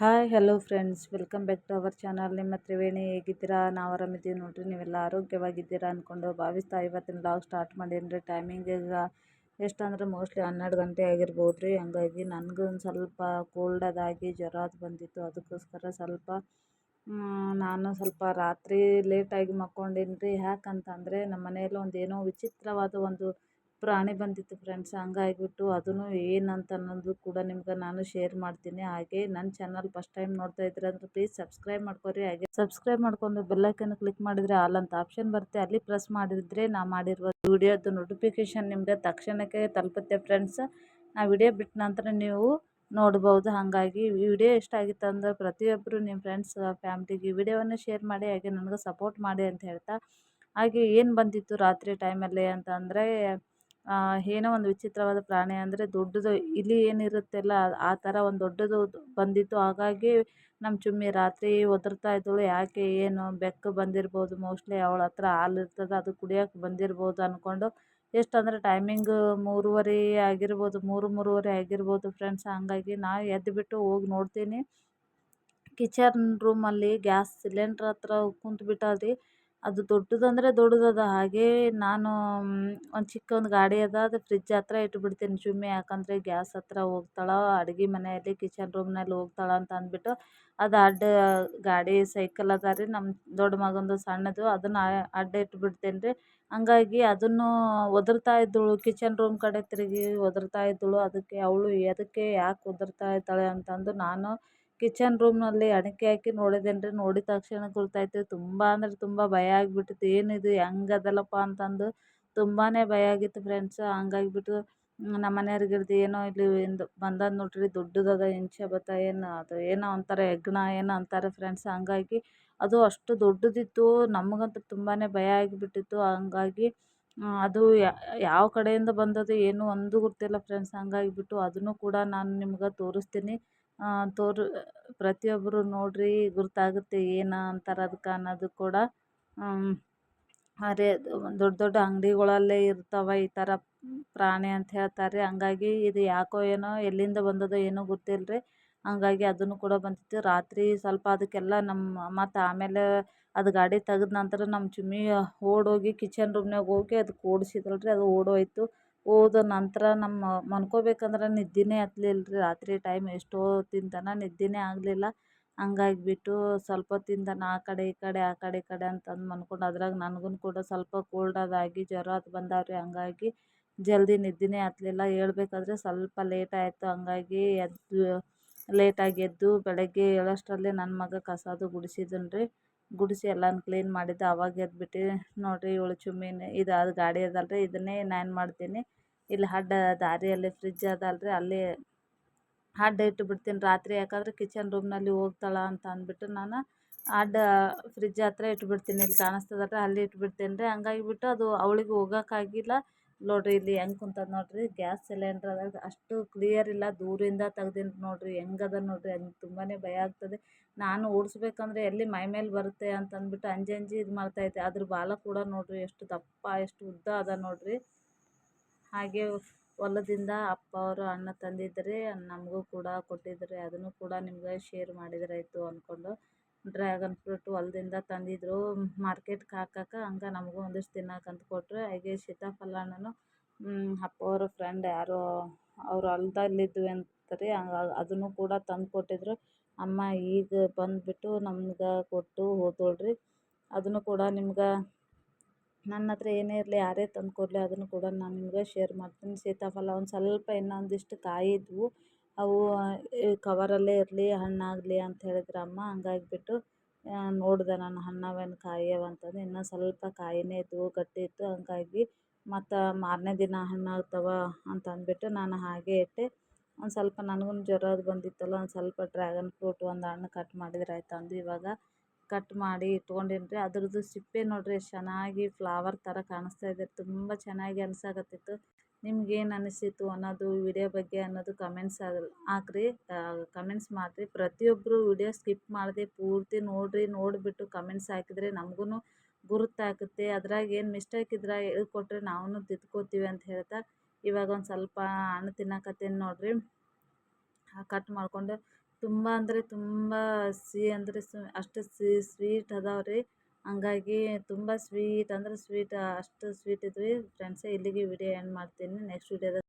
Hi hello friends welcome back to our channel ನಿಮ್ಮ ತ್ರಿವೇಣಿ ಹೇಗಿದ್ದೀರಾ? ನಾವು ಆರಾಮಿದ್ದೀವಿ ನೋಡಿರಿ. ನೀವೆಲ್ಲ ಆರೋಗ್ಯವಾಗಿದ್ದೀರಾ ಅಂದ್ಕೊಂಡು ಭಾವಿಸ್ತಾ ಇವತ್ತಿನ ಲಾಗ್ ಸ್ಟಾರ್ಟ್ ಮಾಡೀನಿ ಟೈಮಿಂಗ್ ಈಗ ಎಷ್ಟು ಅಂದ್ರೆ ಮೋಸ್ಟ್ಲಿ ಹನ್ನೆರಡು ಗಂಟೆ ಆಗಿರ್ಬೋದು ರೀ ಹಂಗಾಗಿ ನನಗೂ ಒಂದು ಸ್ವಲ್ಪ ಕೋಲ್ಡ್ ಅದಾಗಿ ಜ್ವರ ಅದು ಬಂದಿತ್ತು. ಅದಕ್ಕೋಸ್ಕರ ಸ್ವಲ್ಪ ನಾನು ಸ್ವಲ್ಪ ರಾತ್ರಿ ಲೇಟಾಗಿ ಮಕ್ಕೊಂಡೀನಿ ರೀ ಯಾಕಂತಂದರೆ ನಮ್ಮ ಮನೆಯಲ್ಲಿ ಒಂದು ಏನೋ ವಿಚಿತ್ರವಾದ ಒಂದು ಪ್ರಾಣಿ ಬಂದಿತ್ತು ಫ್ರೆಂಡ್ಸ್ ಹಂಗಾಗ್ಬಿಟ್ಟು ಅದನ್ನು ಏನಂತ ಅನ್ನೋದು ಕೂಡ ನಿಮ್ಗೆ ನಾನು ಶೇರ್ ಮಾಡ್ತೀನಿ. ಹಾಗೆ ನನ್ನ ಚಾನಲ್ ಫಸ್ಟ್ ಟೈಮ್ ನೋಡ್ತಾ ಇದ್ರೆ ಅಂದ್ರೆ ಪ್ಲೀಸ್ ಸಬ್ಸ್ಕ್ರೈಬ್ ಮಾಡ್ಕೊರಿ. ಹಾಗೆ ಸಬ್ಸ್ಕ್ರೈಬ್ ಮಾಡ್ಕೊಂಡು ಬೆಲ್ಲೈಕನ್ ಕ್ಲಿಕ್ ಮಾಡಿದರೆ ಆಲ್ ಅಂತ ಆಪ್ಷನ್ ಬರುತ್ತೆ. ಅಲ್ಲಿ ಪ್ರೆಸ್ ಮಾಡಿದರೆ ನಾ ಮಾಡಿರುವ ವಿಡಿಯೋದು ನೋಟಿಫಿಕೇಷನ್ ನಿಮಗೆ ತಕ್ಷಣಕ್ಕೆ ತಲುಪುತ್ತೆ ಫ್ರೆಂಡ್ಸ್ ನಾ ವಿಡಿಯೋ ಬಿಟ್ಟ ನಂತರ ನೀವು ನೋಡ್ಬೋದು. ಹಾಗಾಗಿ ವಿಡಿಯೋ ಇಷ್ಟ ಆಗಿತ್ತು ಅಂದ್ರೆ ಪ್ರತಿಯೊಬ್ಬರು ನಿಮ್ಮ ಫ್ರೆಂಡ್ಸ್ ಫ್ಯಾಮ್ಲಿಗೆ ವಿಡಿಯೋವನ್ನು ಶೇರ್ ಮಾಡಿ, ಹಾಗೆ ನನಗೆ ಸಪೋರ್ಟ್ ಮಾಡಿ ಅಂತ ಹೇಳ್ತಾ. ಹಾಗೆ ಏನು ಬಂದಿತ್ತು ರಾತ್ರಿ ಟೈಮಲ್ಲಿ ಅಂತಂದರೆ ಏನೋ ಒಂದು ವಿಚಿತ್ರವಾದ ಪ್ರಾಣಿ ಅಂದರೆ ದೊಡ್ಡದು ಇಲಿ ಏನಿರುತ್ತಲ್ಲ ಆ ಥರ ಒಂದು ದೊಡ್ಡದು ಬಂದಿತ್ತು. ಹಾಗಾಗಿ ನಮ್ಮ ಚುಮ್ಮಿ ರಾತ್ರಿ ಒದರ್ತಾ ಇದ್ದಳು. ಯಾಕೆ ಏನು ಬೆಕ್ಕು ಬಂದಿರ್ಬೋದು ಮೋಸ್ಟ್ಲಿ ಅವಳ ಹತ್ರ ಹಾಲು ಇರ್ತದೆ, ಅದು ಕುಡಿಯೋಕೆ ಬಂದಿರ್ಬೋದು ಅಂದ್ಕೊಂಡು ಎಷ್ಟು ಅಂದ್ರೆ ಟೈಮಿಂಗ್ ಮೂರುವರೆ ಆಗಿರ್ಬೋದು, ಮೂರು ಮೂರುವರೆ ಆಗಿರ್ಬೋದು ಫ್ರೆಂಡ್ಸ್ ಹಾಗಾಗಿ ನಾ ಎದ್ದುಬಿಟ್ಟು ಹೋಗಿ ನೋಡ್ತೀನಿ. ಕಿಚನ್ ರೂಮಲ್ಲಿ ಗ್ಯಾಸ್ ಸಿಲಿಂಡ್ರ್ ಹತ್ರ ಕುಂತ್ಬಿಟ್ಟದ್ರಿ ಅದು ದೊಡ್ಡದಂದರೆ ದೊಡ್ಡದದ ಹಾಗೇ ನಾನು ಒಂದು ಚಿಕ್ಕ ಒಂದು ಗಾಡಿ ಅದ, ಅದು ಫ್ರಿಜ್ ಹತ್ರ ಇಟ್ಬಿಡ್ತೀನಿ. ಚುಮ್ಮಿ ಯಾಕಂದರೆ ಗ್ಯಾಸ್ ಹತ್ರ ಹೋಗ್ತಾಳೆ, ಅಡುಗೆ ಮನೆಯಲ್ಲಿ ಕಿಚನ್ ರೂಮ್ನಲ್ಲಿ ಹೋಗ್ತಾಳೆ ಅಂತ ಅಂದ್ಬಿಟ್ಟು ಅದು ಅಡ್ಡ ಗಾಡಿ ಸೈಕಲ್ ಅದ ರೀ. ನಮ್ಮ ದೊಡ್ಡ ಮಗಂದು ಸಣ್ಣದು, ಅದನ್ನು ಅಡ್ಡ ಇಟ್ಬಿಡ್ತೇನೆ ರೀ. ಹಂಗಾಗಿ ಅದನ್ನು ಒದರ್ತಾ ಇದ್ದಳು ಕಿಚನ್ ರೂಮ್ ಕಡೆ ತಿರುಗಿ ಒದರ್ತಾ ಇದ್ದಳು. ಅದಕ್ಕೆ ಅವಳು, ಎದಕ್ಕೆ ಯಾಕೆ ಒದರ್ತಾ ಇದ್ದಾಳೆ? ಅಂತಂದು ನಾನು ಕಿಚನ್ ರೂಮ್ನಲ್ಲಿ ಅಡಿಕೆ ಹಾಕಿ ನೋಡಿದ್ದೇನೆ ರೀ ನೋಡಿದ ತಕ್ಷಣ ಗೊತ್ತಾಯಿತು ತುಂಬ ಅಂದರೆ ತುಂಬ ಭಯ ಆಗಿಬಿಟ್ಟಿತ್ತು. ಏನಿದು? ಹೆಂಗದಲ್ಲಪ್ಪ ಅಂತಂದು ತುಂಬಾ ಭಯ ಆಗಿತ್ತು ಫ್ರೆಂಡ್ಸ್ ಹಂಗಾಗ್ಬಿಟ್ಟು ನಮ್ಮ ಮನೆಯವ್ರಿಗೆ ಹಿಡ್ದು ಏನೋ ಇಲ್ಲಿ ಇಂದು ಬಂದದ ನೋಡ್ರಿ, ದೊಡ್ಡದದ ಬತ್ತ, ಏನು ಅದು, ಏನೋ ಅಂತಾರೆ ಹೆಗ್ಗಣ ಏನೋ ಅಂತಾರೆ ಫ್ರೆಂಡ್ಸ್ ಹಂಗಾಗಿ ಅದು ಅಷ್ಟು ದೊಡ್ಡದಿತ್ತು. ನಮಗಂತೂ ತುಂಬಾ ಭಯ ಆಗಿಬಿಟ್ಟಿತ್ತು. ಹಂಗಾಗಿ ಅದು ಯಾವ ಕಡೆಯಿಂದ ಬಂದದ್ದು ಏನು ಒಂದು ಗೊತ್ತಿಲ್ಲ ಫ್ರೆಂಡ್ಸ್ ಹಂಗಾಗಿಬಿಟ್ಟು ಅದನ್ನು ಕೂಡ ನಾನು ನಿಮ್ಗೆ ತೋರಿಸ್ತೀನಿ. ತೋರು ಪ್ರತಿಯೊಬ್ಬರು ನೋಡಿರಿ ಗುರ್ತಾಗುತ್ತೆ ಏನು ಅಂತಾರೆ ಅದಕ್ಕೆ ಅನ್ನೋದು ಕೂಡ ಅರೆ ದೊಡ್ಡ ದೊಡ್ಡ ಅಂಗಡಿಗಳಲ್ಲೇ ಇರ್ತಾವೆ ಈ ಥರ ಪ್ರಾಣಿ ಅಂತ ಹೇಳ್ತಾರೆ. ಹಂಗಾಗಿ ಇದು ಯಾಕೋ ಏನೋ ಎಲ್ಲಿಂದ ಬಂದದೋ ಏನೋ ರೀ ಹಂಗಾಗಿ ಅದನ್ನು ಕೂಡ ಬಂದಿತ್ತು. ರಾತ್ರಿ ಸ್ವಲ್ಪ ಅದಕ್ಕೆಲ್ಲ ನಮ್ಮ ಮತ್ತು ಆಮೇಲೆ ಅದು ಗಾಡಿ ತೆಗೆದ ನಂತರ ನಮ್ಮ ಚಿಮ್ಮಿ ಓಡೋಗಿ ಕಿಚನ್ ರೂಮ್ನಾಗ ಹೋಗಿ ಅದು ಓಡಿಸಿದಳು ರೀ ಅದು ಓಡೋಯ್ತು. ಹೋದ ನಂತರ ನಮ್ಮ ಮನ್ಕೋಬೇಕಂದ್ರೆ ನಿದ್ದೆನೇ ಹತ್ಲಿಲ್ಲ ರೀ ರಾತ್ರಿ ಟೈಮ್ ಎಷ್ಟೊತ್ತಿನ ತನಕ ನಿದ್ದೆನೇ ಆಗಲಿಲ್ಲ. ಹಂಗಾಗಿಬಿಟ್ಟು ಸ್ವಲ್ಪ ತನಕ ಆ ಕಡೆ ಈ ಕಡೆ ಆ ಕಡೆ ಈ ಕಡೆ ಅಂತಂದು ಮಲ್ಕೊಂಡು ಅದ್ರಾಗ ನನಗೂ ಕೂಡ ಸ್ವಲ್ಪ ಕೋಲ್ಡ್ ಅದಾಗಿ ಜ್ವರ ಅದು ಬಂದಾವ್ರಿ. ಹಂಗಾಗಿ ಜಲ್ದಿ ನಿದ್ದೆನೇ ಹತ್ಲಿಲ್ಲ ಹೇಳ್ಬೇಕಾದ್ರೆ ಸ್ವಲ್ಪ ಲೇಟ್ ಆಯಿತು. ಹಂಗಾಗಿ ಎದ್ದು ಲೇಟಾಗಿ ಎದ್ದು ಬೆಳಗ್ಗೆ ಏಳೋಷ್ಟರಲ್ಲೇ ನನ್ನ ಮಗ ಕಸ ಅದು ಗುಡಿಸಿದನು ರೀ ಗುಡಿಸಿ ಎಲ್ಲಾನು ಕ್ಲೀನ್ ಮಾಡಿದ್ದು, ಅವಾಗ ಎದ್ಬಿಟ್ಟು ನೋಡಿರಿ ಇವಳು ಚುಮ್ಮಿನ ಇದು ಅದು ಗಾಡಿ ಅದಲ್ಲ ರೀ ಇದನ್ನೇ ನಾನು ಮಾಡ್ತೀನಿ? ಇಲ್ಲಿ ಅಡ್ಡ ದಾರಿಯಲ್ಲಿ ಫ್ರಿಜ್ ಅದಲ್ಲ ರೀ ಅಲ್ಲಿ ಅಡ್ಡ ಇಟ್ಟುಬಿಡ್ತೀನಿ ರಾತ್ರಿ, ಯಾಕಂದ್ರೆ ಕಿಚನ್ ರೂಮ್ನಲ್ಲಿ ಹೋಗ್ತಾಳ ಅಂತ ಅಂದ್ಬಿಟ್ಟು ನಾನು ಅಡ್ಡ ಫ್ರಿಜ್ ಹತ್ರ ಇಟ್ಬಿಡ್ತೀನಿ, ಇಲ್ಲಿ ಕಾಣಿಸ್ತದಲ್ಲ ಅಲ್ಲಿ ಇಟ್ಬಿಡ್ತೀನಿ ರೀ ಹಂಗಾಗಿಬಿಟ್ಟು ಅದು ಅವಳಿಗೆ ಹೋಗೋಕ್ಕಾಗಿಲ್ಲ ನೋಡಿರಿ ಇಲ್ಲಿ ಹೆಂಗ್ ಕುಂತದ ನೋಡಿರಿ. ಗ್ಯಾಸ್ ಸಿಲಿಂಡರ್ ಅದಾಗ ಅಷ್ಟು ಕ್ಲಿಯರ್ ಇಲ್ಲ. ದೂರಿಂದ ತೆಗ್ದೀನಿ ನೋಡಿರಿ. ಅದ ನೋಡಿರಿ. ಅದು ತುಂಬಾ ಭಯ ಆಗ್ತದೆ. ನಾನು ಓಡಿಸ್ಬೇಕಂದ್ರೆ ಎಲ್ಲಿ ಮೈ ಮೇಲೆ ಬರುತ್ತೆ ಅಂತ ಅಂದ್ಬಿಟ್ಟು ಅಂಜಿ ಅಂಜಿ ಇದು ಮಾಡ್ತಾಯಿದ್ದೆ ಅದ್ರ ಬಾಲ ಕೂಡ ನೋಡಿರಿ ಎಷ್ಟು ದಪ್ಪ, ಎಷ್ಟು ಉದ್ದ ಅದ ನೋಡಿರಿ. ಹಾಗೆ ಹೊಲದಿಂದ ಅಪ್ಪ ಅವರು ಅಣ್ಣ ತಂದಿದ್ದರೆ ನಮಗೂ ಕೂಡ ಕೊಟ್ಟಿದ್ರಿ. ಅದನ್ನು ಕೂಡ ನಿಮ್ಗೆ ಶೇರ್ ಮಾಡಿದ್ರಾಯ್ತು ಅಂದ್ಕೊಂಡು ಡ್ರ್ಯಾಗನ್ ಫ್ರೂಟ್ ಹೊಲದಿಂದ ತಂದಿದ್ದರು ಮಾರ್ಕೆಟ್ಗೆ ಹಾಕಕ್ಕೆ ಹಂಗೆ ನಮಗೂ ಒಂದಿಷ್ಟು ಅಂತ ಕೊಟ್ಟರು ಹಾಗೆ ಸೀತಾಫಲ ಹಣ್ಣನ್ನು ಅಪ್ಪ ಅವ್ರ ಫ್ರೆಂಡ್ ಯಾರೋ ಅವ್ರು ಹೊಲ್ದಲ್ಲಿದ್ವಿ ಅಂತಾರೆ. ಅದನ್ನು ಕೂಡ ತಂದು ಕೊಟ್ಟಿದ್ದರು ಅಮ್ಮ ಈಗ ಬಂದುಬಿಟ್ಟು ನಮ್ಗೆ ಕೊಟ್ಟು ಹೋದೋಳ್ರಿ. ಅದನ್ನು ಕೂಡ ನಿಮ್ಗೆ ನನ್ನ ಹತ್ರ ಏನೇ ಇರಲಿ ಯಾರೇ ತಂದು ಕೊಡಲಿ ಅದನ್ನು ಕೂಡ ನಾನು ನಿಮ್ಗೆ ಶೇರ್ ಮಾಡ್ತೀನಿ. ಸೀತಾಫಲ ಒಂದು ಸ್ವಲ್ಪ ಇನ್ನೊಂದಿಷ್ಟು ಕಾಯಿ ಇದ್ದವು ಅವು ಕವರಲ್ಲೇ ಇರಲಿ, ಹಣ್ಣಾಗಲಿ ಅಂತ ಹೇಳಿದ್ರು ಅಮ್ಮ. ಹಂಗಾಗಿಬಿಟ್ಟು ನೋಡಿದೆ ನಾನು ಹಣ್ಣವೇನು ಅಂತ ಅಂತಂದು. ಇನ್ನೂ ಸ್ವಲ್ಪ ಕಾಯಿನೇ ಇದ್ದವು ಗಟ್ಟಿ ಇತ್ತು. ಹಂಗಾಗಿ ಮತ್ತು ಮಾರನೇ ದಿನ ಹಣ್ಣಾಗ್ತವ ಅಂತ ಅಂದ್ಬಿಟ್ಟು ನಾನು ಹಾಗೆ ಇಟ್ಟೆ. ಒಂದು ಸ್ವಲ್ಪ ನನಗೂ ಜ್ವರ ಅದು ಬಂದಿತ್ತಲ್ಲ, ಒಂದು ಸ್ವಲ್ಪ ಡ್ರ್ಯಾಗನ್ ಫ್ರೂಟ್ ಒಂದು ಹಣ್ಣು ಕಟ್ ಮಾಡಿದ್ರೆ ಆಯ್ತು ಅಂದು. ಇವಾಗ ಕಟ್ ಮಾಡಿ ಇಟ್ಕೊಂಡೀನಿ ರೀ. ಅದ್ರದ್ದು ಸಿಪ್ಪೆ ನೋಡಿರಿ ಎಷ್ಟು ಚೆನ್ನಾಗಿ ಫ್ಲವರ್ ಥರ ಕಾಣಿಸ್ತಾ ಇದೆ. ತುಂಬ ಚೆನ್ನಾಗಿ ಅನ್ಸಾಕತ್ತಿತ್ತು. ನಿಮ್ಗೇನು ಅನಿಸಿತು ಅನ್ನೋದು ವಿಡಿಯೋ ಬಗ್ಗೆ ಅನ್ನೋದು ಕಮೆಂಟ್ಸ್ ಹಾಕ್ರಿ. ಕಮೆಂಟ್ಸ್ ಮಾಡಿರಿ. ಪ್ರತಿಯೊಬ್ಬರು ವಿಡಿಯೋ ಸ್ಕಿಪ್ ಮಾಡದೆ ಪೂರ್ತಿ ನೋಡಿರಿ, ನೋಡಿಬಿಟ್ಟು ಕಮೆಂಟ್ಸ್ ಹಾಕಿದ್ರೆ ನಮಗೂ ಗುರುತಾಗುತ್ತೆ. ಅದ್ರಾಗ ಏನು ಮಿಸ್ಟೇಕ್ ಇದ್ರೆ ಹೇಳ್ಕೊಟ್ರೆ ನಾವು ತಿದ್ಕೋತೀವಿ ಅಂತ ಹೇಳ್ತಾ, ಇವಾಗ ಒಂದು ಸ್ವಲ್ಪ ಹಣ್ಣು ತಿನ್ನಕತ್ತೀನಿ ನೋಡಿರಿ. ಕಟ್ ಮಾಡಿಕೊಂಡು ತುಂಬ ಅಂದರೆ ತುಂಬ ಸಿಹಿ ಅಂದರೆ ಅಷ್ಟು ಸ್ವೀಟ್ ಅದಾವೆ ರೀ ಹಂಗಾಗಿ ತುಂಬ ಸ್ವೀಟ್ ಅಂದ್ರೆ ಸ್ವೀಟ್ ಅಷ್ಟು ಸ್ವೀಟ್ ಇದ್ವಿ. ಫ್ರೆಂಡ್ಸೇ ಇಲ್ಲಿಗೆ ವಿಡಿಯೋ ಎಂಡ್ ಮಾಡ್ತೀನಿ. ನೆಕ್ಸ್ಟ್ ವಿಡಿಯೋದಾಗ